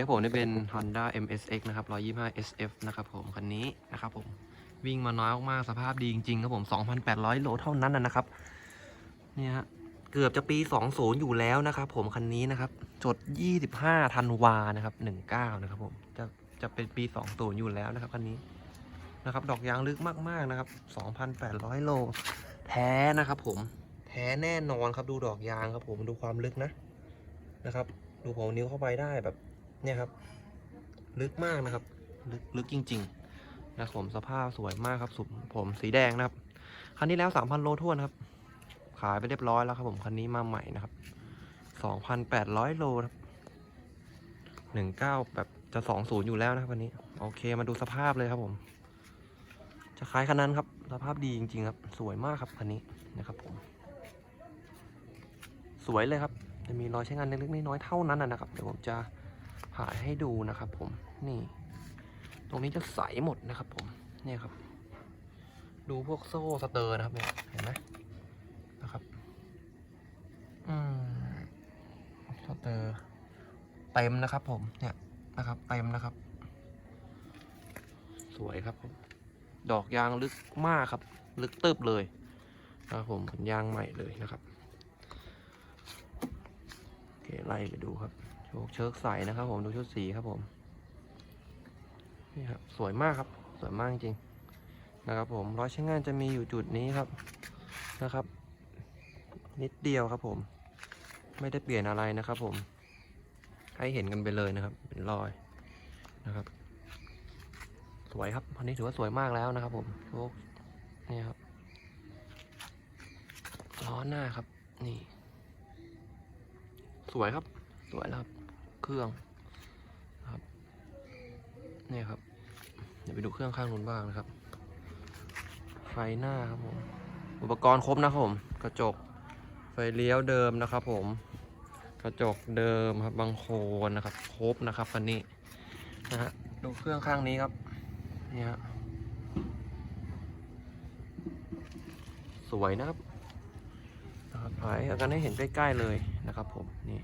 ครับผมนี่เป็น Honda MSX นะครับ125 SF นะครับผมคันนี้นะครับผมวิ่งมาน้อยมากๆสภาพดีจริงๆครับผม 2,800 โลเท่านั้นนะนะครับ เนี่ยฮะเกือบจะปี 20 อยู่แล้วนะครับผมคันนี้นะครับ จด 25ธันวานะครับ 19 นะครับผมจะจะเป็นปี 20 อยู่แล้วนะครับคันนี้นะครับ ดอกยางลึกมากๆนะครับ 2,800 โล แท้นะครับผมแท้แน่นอนครับดูดอกยางครับผมดูความลึกนะนะครับ ดูผมนิ้วเข้าไปได้แบบ เนี่ยครับ ลึกมากนะครับ ลึกลึกจริง ๆ นะผมสภาพสวยมากครับสุมผมสีแดงนะครับ คันนี้แล้ว3,000โลทั่วนครับ ขายไปเรียบร้อยแล้วครับผมคันนี้มาใหม่นะครับ2,800โลครับ19แบบจะ20อยู่แล้วนะครับคันนี้ โอเคมาดูสภาพเลยครับผม จะคล้ายคันนั้นครับ สภาพดีจริง ๆ ครับ สวยมากครับคันนี้นะครับผม สวยเลยครับ จะมีรอยใช้งานเล็กๆน้อยๆเท่านั้นนะครับ เดี๋ยวผมจะ ถ่ายให้ดูนะครับผมนี่ ตรงนี้จะใสหมดนะครับผมเนี่ยครับ ดูพวกโซ่สเตอร์นะครับเนี่ยเห็นไหมนะครับอืมสเตอร์เต็มนะครับผมเนี่ยนะครับเต็มนะครับ สวยครับผมดอกยางลึกมากครับ ลึกตึบเลยนะครับผมเป็นยางใหม่เลยนะครับ เคไล่ไปดูครับ โชคเชิกใสนะครับ ผมดูชุดสีครับผมนี่ครับสวยมากครับ สวยมากจริงนะครับ ผมร้อยใช้งานจะมีอยู่จุดนี้ครับนะครับ นิดเดียวครับ ผม ไม่ได้เปลี่ยนอะไรนะครับ ผม ให้เห็นกันไปเลยนะครับ เป็นรอยนะครับ สวยครับอันนี้ถือว่าสวยมากแล้วนะครับ ผมโชคนี่ครับล้อหน้าครับ นี่ สวยครับ สวยแล้วครับ เครื่องนะครับนี่ครับ เดี๋ยวไปดูเครื่องข้างนู้นบ้างนะครับ ไฟหน้าครับผม อุปกรณ์ครบนะครับผม กระจก ไฟเลี้ยวเดิมนะครับ ผม กระจกเดิมครับบางโคนนะครับ ครบนะครับคันนี้นะฮะ ดูเครื่องข้างนี้ครับ นี่ฮะ สวยนะครับนะครับถ่ายกันให้เห็นใกล้ๆเลยนะครับผม นี่ครับ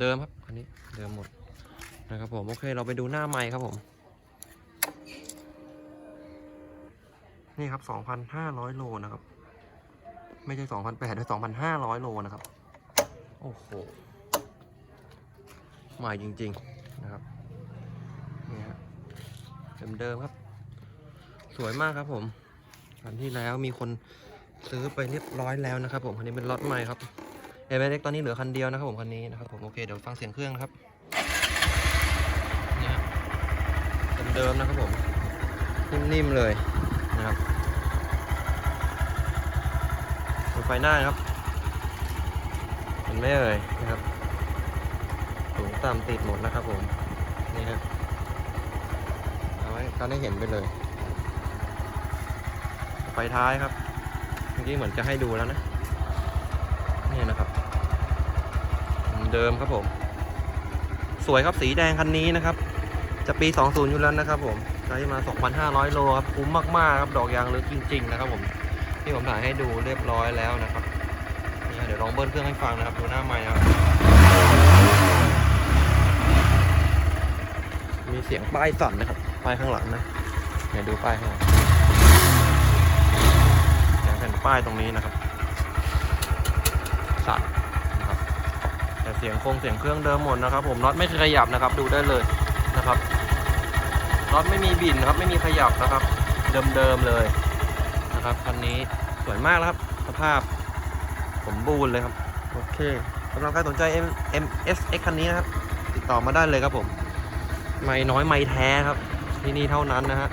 เดิมๆครับอันนี้เดิมหมดนะครับผมโอเคเราไปดูหน้าไม้ครับผม นี่ครับ 2,500 โลนะครับ ไม่ใช่ 2,800ด้วย2,500 โลนะครับ โอ้โหใหม่จริง ๆนะครับนี่ฮะเดิมๆครับ สวยมากครับผมคันที่แล้วมีคนซื้อไปเรียบร้อยแล้วนะครับ ผมคันนี้เป็นล็อตใหม่ครับ เอเมเล็กตอนนี้เหลือคันเดียวนะครับผมคันนี้นะครับผมโอเคเดี๋ยวฟังเสียงเครื่องนะครับนี่ฮะเดิมๆนะครับผมนิ่มๆเลยนะครับดูไฟหน้าครับเห็นไหมเอ่ยนะครับสูงต่ำติดหมดนะครับผมนี่ฮะเอาไว้กันให้เห็นไปเลย ไฟท้ายครับเมื่อกี้เหมือนจะให้ดูแล้วนะ นี่นะครับ เดิมครับผม สวยครับสีแดงคันนี้นะครับ จะปี 20 อยู่แล้วนะครับ ผมใช้มา 2,500 โลครับคุ้มมากๆครับดอกยางลึกจริง ๆ นะครับ ผมที่ผมถ่ายให้ดูเรียบร้อยแล้วนะครับนี่เดี๋ยวลองเบิ้ลเครื่องให้ฟังนะครับ ดูหน้าใหม่นะครับมีเสียงป้ายสั่นนะครับป้ายข้างหลังนะเดี๋ยวดูป้ายข้างหลังเสียงแผ่นป้ายตรงนี้นะครับ สั่นแต่เสียงคงเสียงเครื่องเดิมหมดนะครับ ผมน็อตไม่เคยขยับนะครับ ดูได้เลยนะครับน็อตไม่มีบินนะครับไม่มีขยับนะครับ เดิมๆเลยนะครับคันนี้สวยมากแล้วครับ สภาพสมบูรณ์เลยครับ โอเคสำหรับใครสนใจ M M S X คันนี้นะครับ ติดต่อมาได้เลยครับผม ไม่น้อยไม่แท้ครับ ที่นี่เท่านั้นนะฮะ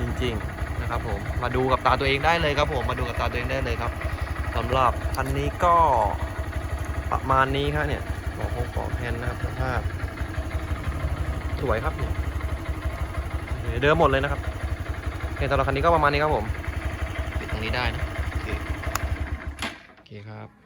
จริงๆนะครับผมมาดูกับตาตัวเองได้เลยครับผมมาดูกับตาตัวเองได้เลยครับ สำหรับคันนี้ก็ประมาณนี้ครับเนี่ยบอกคงขอกแพนนะครับสภาพสวยครับเนี่ยเดิมหมดเลยนะครับโอเคสำหรับคันนี้ก็ประมาณนี้ครับผม ปิดตรงนี้ได้นะโอเคโอเคครับ